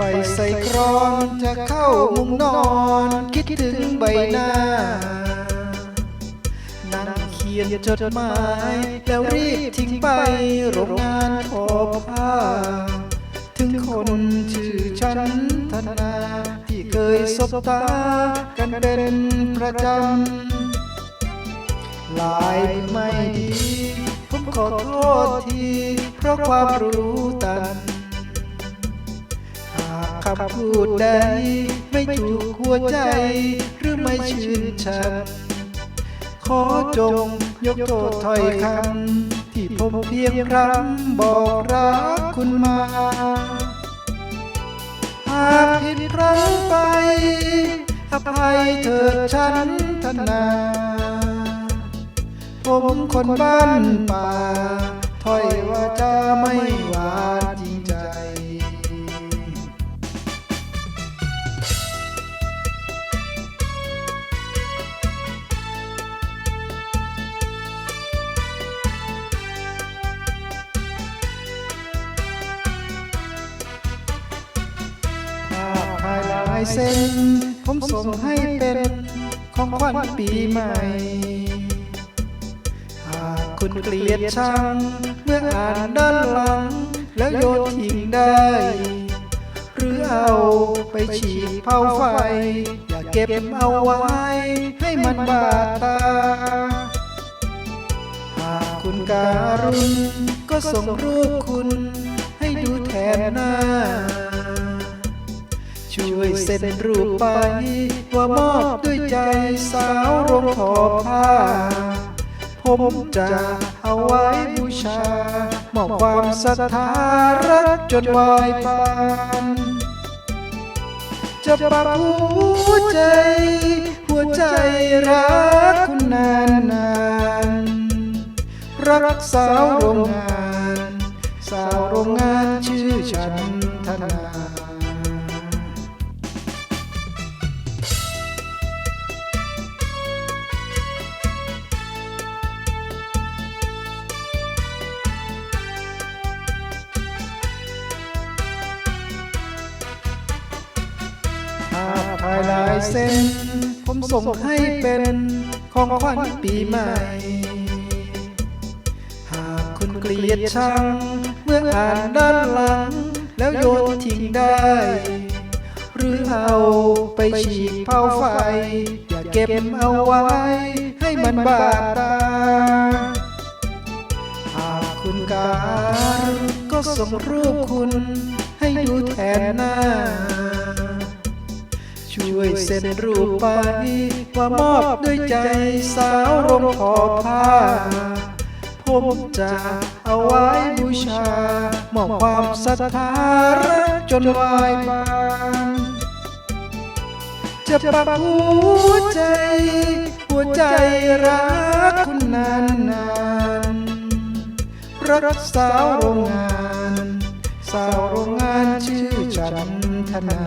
ไฟใส่กรอนจะเข้ามุงนอน คิดถึงใบหน้า นั่งเขียนจดหมาย แล้วรีบทิ้งไปโรงงานทอผ้า ถึงคนชื่อฉันธนา ที่เคยสบตา กันเป็นประจำลายไม่ดี ผมขอโทษที เพราะความรู้ตัน พูดใดไม่ถูกหัวใจ หรือไม่ชื่นชันขอจงยกโทษถ้อยคำที่ผมเพียงครั้งบอกรักคุณมาหากผิดพลั้งไปอภัยเถิดฉันธนา ผมคนบ้านป่าถ้อยว่าจะไม่ายเส้น ผมส่งให้เป็นของขวัญปีใหม่ หากคุณเกลียดชัง เมื่ออ่านด้านหลัง แล้วโยนทิ้งได้ หรือเอาไปฉีดเผาไฟ อย่าเก็บเอาไว้ ให้มันบาดตา หากคุณการุณก็ส่งรูปคุณ ให้ดูแทนหน้า ช่วยเซ็นรูปไป ว่ามอบด้วยใจสาวโรงทอผ้า ผมจะเอาไว้บูชา มอบความศรัทธารักจนวายปานจะปักหัวใจ หัวใจรักคุณนานนานรักสาวโรงงาน สาวโรงงานชื่อฉันธนาายเส้น ผมส่งให้เป็นของขวัญปีใหม่ หากคุณเกลียดชัง เมื่ออ่านด้านหลัง แล้วโยนทิ้งได้ หรือเอาไปฉีดเผาไฟ อย่าเก็บเอาไว้ ให้มันบาดตา หากคุณการก็ส่งรูปคุณให้ดูแทนหน้า ช่วยเซ็นรูปไปว่ามอบด้วยใจสาวรงทอผ้า ผมจะเอาไว้บูชา มอบความศรัทธารักจนวายบานจะปักหัวใจ หัวใจรักคุณนานนานรักสาวโรงงาน สาวโรงงานชื่อฉันธนา